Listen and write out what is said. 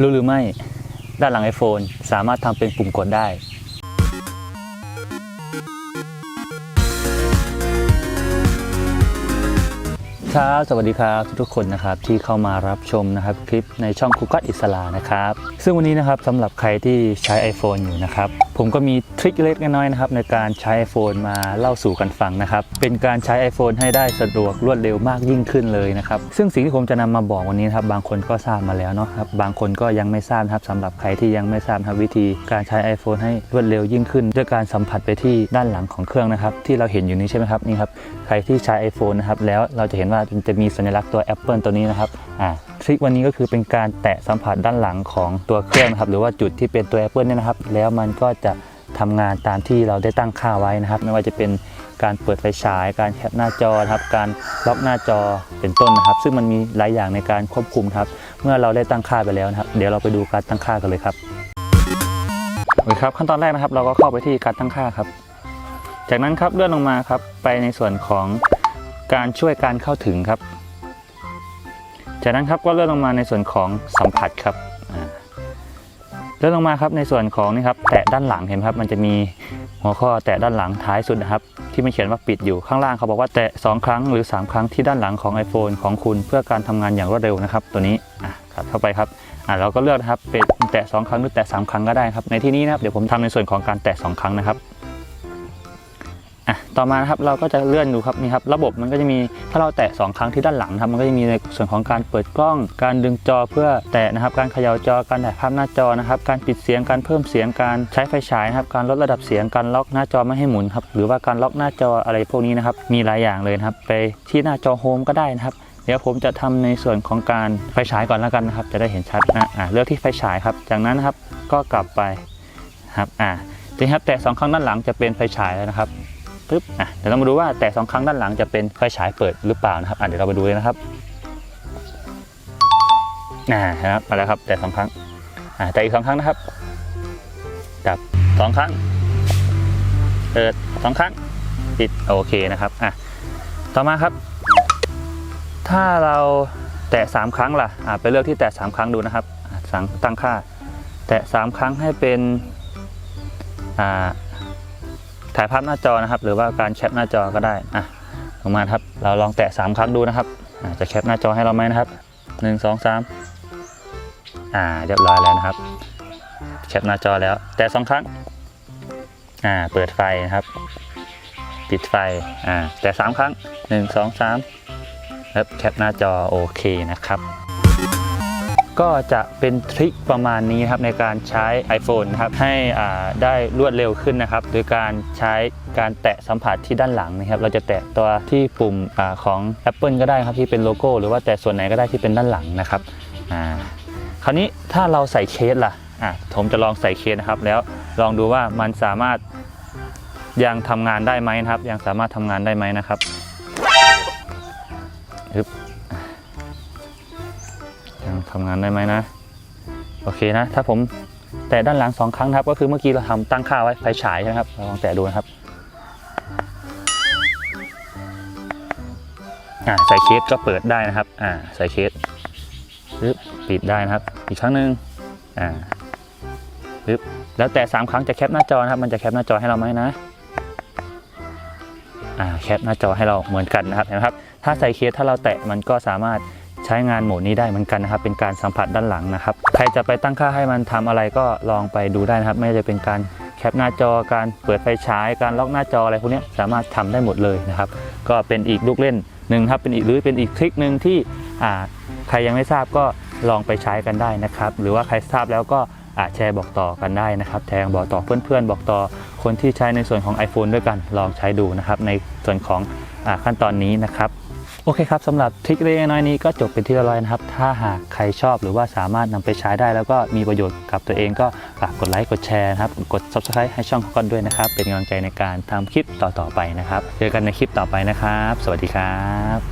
รู้หรือไม่ ด้านหลัง iPhone สามารถทำเป็นปุ่มกดได้ ครับ สวัสดีครับทุกคนนะครับที่เข้ามารับชมนะครับคลิปในช่องคุกัสอิสลานะครับ ซึ่งวันนี้นะครับสำหรับใครที่ใช้ iPhone อยู่นะครับ ผมก็มีทริคเล็กน้อยนะครับในการใช้ iPhone มาเล่าสู่กันฟังนะครับ เป็นการใช้ iPhone ให้ได้สะดวกรวดเร็วมากยิ่งขึ้นเลยนะครับ ซึ่งสิ่งที่ผมจะนำมาบอกวันนี้นะครับบางคนก็ทราบมาแล้วเนาะครับบางคนก็ยังไม่ทราบครับสำหรับใครที่ยังไม่ทราบครับวิธีการใช้ iPhone ให้รวดเร็วยิ่งขึ้น ด้วยการสัมผัสไปที่ด้านหลังของเครื่องนะครับที่เราเห็นอยู่นี้ใช่ไหมครับนี่ครับใครที่ใช้ iPhone นะครับแล้วเราจะเห็นว่าจะมีสัญลักษณ์ตัว Apple ตัวนี้นะครับอ่าทริควันนี้ก็คือเป็นการแตะสัมผัสด้านหลังของตัวเครื่องนะครับหรือว่าจุดที่เป็นตัว Apple เนี่ยนะครับ แล้วมันก็จะทำงานตามที่เราได้ตั้งค่าไว้นะครับ ไม่ว่าจะเป็นการเปิดไฟฉาย การแคปหน้าจอครับการล็อกหน้าจอเป็นต้นนะครับ ซึ่งมันมีหลายอย่างในการควบคุมครับ เมื่อเราได้ตั้งค่าไปแล้วนะครับ เดี๋ยวเราไปดูการตั้งค่ากันเลยครับโอเคครับขั้นตอนแรกนะครับ เราก็เข้าไปที่การตั้งค่าครับ จากนั้นครับเลื่อนลงมาครับไปในส่วนของ การช่วยการเข้าถึงครับ จากนั้นครับก็เลื่อนลงมาในส่วนของสัมผัสครับเลื่อนลงมาครับในส่วนของนี่ครับแตะด้านหลังเห็นครับ มันจะมีหัวข้อแตะด้านหลังท้ายสุดนะครับ ที่มันเขียนว่าปิดอยู่ข้างล่างเขาบอกว่าแตะ 2 ครั้งหรือ 3 ครั้งที่ด้านหลังของ iPhone ของคุณเพื่อการทำงานอย่างรวดเร็วนะครับ ตัวนี้อะครับเข้าไปครับอะเราก็เลือกนะครับเป็นแตะ 2 ครั้งหรือแตะ 3 ครั้งก็ได้ครับในที่นี้นะครับเดี๋ยวผมทำในส่วนของการแตะ 2 ครั้งนะครับ อะต่อมานะครับเราก็จะเลื่อนดูครับนี่ครับระบบมันก็จะมีถ้าเราแตะ 2 ครั้งที่ด้านหลังครับมันก็จะมีในส่วนของการเปิดกล้อง การดึงจอเพื่อแตะนะครับ การเขย่าจอการถ่ายภาพหน้าจอนะครับ การปิดเสียงการเพิ่มเสียงการใช้ไฟฉายนะครับการลดระดับเสียงการล็อกหน้าจอไม่ให้หมุนครับหรือว่าการล็อกหน้าจออะไรพวกนี้นะครับมีหลายอย่างเลยนะครับไปที่หน้าจอโฮมก็ได้นะครับเดี๋ยวผมจะทำในส่วนของการไฟฉายก่อนแล้วกันนะครับ จะได้เห็นชัดนะอะเลือกที่ไฟฉายครับ จากนั้นนะครับก็กลับไปครับอ่าทีนี้ครับแตะสองครั้งด้านหลังจะเป็นไฟฉายแล้วนะครับ ปึ๊บอะเดี๋ยวเรามาดูว่าแต่สองครั้งด้านหลังจะเป็นไฟฉายเปิดหรือเปล่านะครับอะเดี๋ยวเราไปดูเลยนะครับอ่านะครับมาแล้วครับ แต่สองครั้งอ่าแต่อีกสองครั้งนะครับจับสองครั้งเปิดสองครั้งปิดโอเคนะครับอะต่อมาครับ ถ้าเราแตะสามครั้งล่ะอ่าไปเลือกที่แตะสามครั้งดูนะครับสั่งตั้งค่า แตะสามครั้งให้เป็นอ่า ถ่ายภาพหน้าจอนะครับ หรือว่าการแคปหน้าจอก็ได้อะลงมาครับ เราลองแตะ 3 ครั้งดูนะครับะจะแคปหน้าจอให้เราไหมนะครับ 1 2 3อ่าเรียบร้อยแล้วนะครับ แคปหน้าจอแล้ว แตะ2ครั้งอ่าเปิดไฟนะครับ ปิดไฟอ่าแตะ3ครั้ง 1 2 3แล้วแคปหน้าจอโอเคนะครับ ก็จะเป็นทริคประมาณนี้ครับในการใช้ iPhone นครับให้อ่าได้รวดเร็วขึ้นนะครับ โดยการใช้การแตะสัมผัสที่ด้านหลังนะครับ เราจะแตะตัวที่ปุ่มอาของ Apple ก็ได้ครับที่เป็นโลโก้ หรือว่าแตะส่วนไหนก็ได้ที่เป็นด้านหลังนะครับอ่าคราวนี้ถ้าเราใส่เคสล่ะอะผมจะลองใส่เคสนะครับ แล้วลองดูว่ามันสามารถยังทำงานได้ไหมนะครับ ยังสามารถทำงานได้ไหมนะครับ ทำงานได้ไหมนะ โอเคนะ ถ้าผมแตะด้านหลังสองครั้งนะครับ ก็คือเมื่อกี้เราทำตั้งค่าไว้ไฟฉายใช่ไหมครับเราลองแตะดูนะครับอ่าใส่เคสก็เปิดได้นะครับอ่าใส่เคสปึ๊บปิดได้นะครับ อีกครั้งหนึ่งอ่าปึ๊บแล้วแตะสามครั้งจะแคปหน้าจอนะครับ มันจะแคปหน้าจอให้เราไหมนะอ่าแคปหน้าจอให้เราเหมือนกันนะครับเห็นไหมครับ ถ้าใส่เคสถ้าเราแตะมันก็สามารถ ใช้งานโหมดนี้ได้เหมือนกันนะครับ เป็นการสัมผัสด้านหลังนะครับ ใครจะไปตั้งค่าให้มันทำอะไรก็ลองไปดูได้นะครับ ไม่ว่าจะเป็นการแคปหน้าจอ การเปิดไฟฉาย การล็อกหน้าจออะไรพวกนี้สามารถทำได้หมดเลยนะครับ ก็เป็นอีกลูกเล่นหนึ่งครับ เป็นอีกหรือเป็นอีกทริคหนึ่งที่อ่าใครยังไม่ทราบก็ลองไปใช้กันได้นะครับ หรือว่าใครทราบแล้วก็อาแชร์บอกต่อกันได้นะครับแทงบอกต่อเพื่อนๆ บอกต่อคนที่ใช้ในส่วนของ iPhone ด้วยกันลองใช้ดูนะครับในส่วนของอขั้นตอนนี้นะครับ โอเคครับสำหรับทริคเล็กน้อยนี้ก็จบเป็นที่เรียบร้อยนะครับ ถ้าหากใครชอบหรือว่าสามารถนำไปใช้ได้ แล้วก็มีประโยชน์กับตัวเองก็ฝากกดไลค์กดแชร์นะครับกด subscribe ให้ช่องของกันด้วยนะครับ เป็นกำลังใจในการทำคลิปต่อๆไปนะครับ เจอกันในคลิปต่อไปนะครับ สวัสดีครับ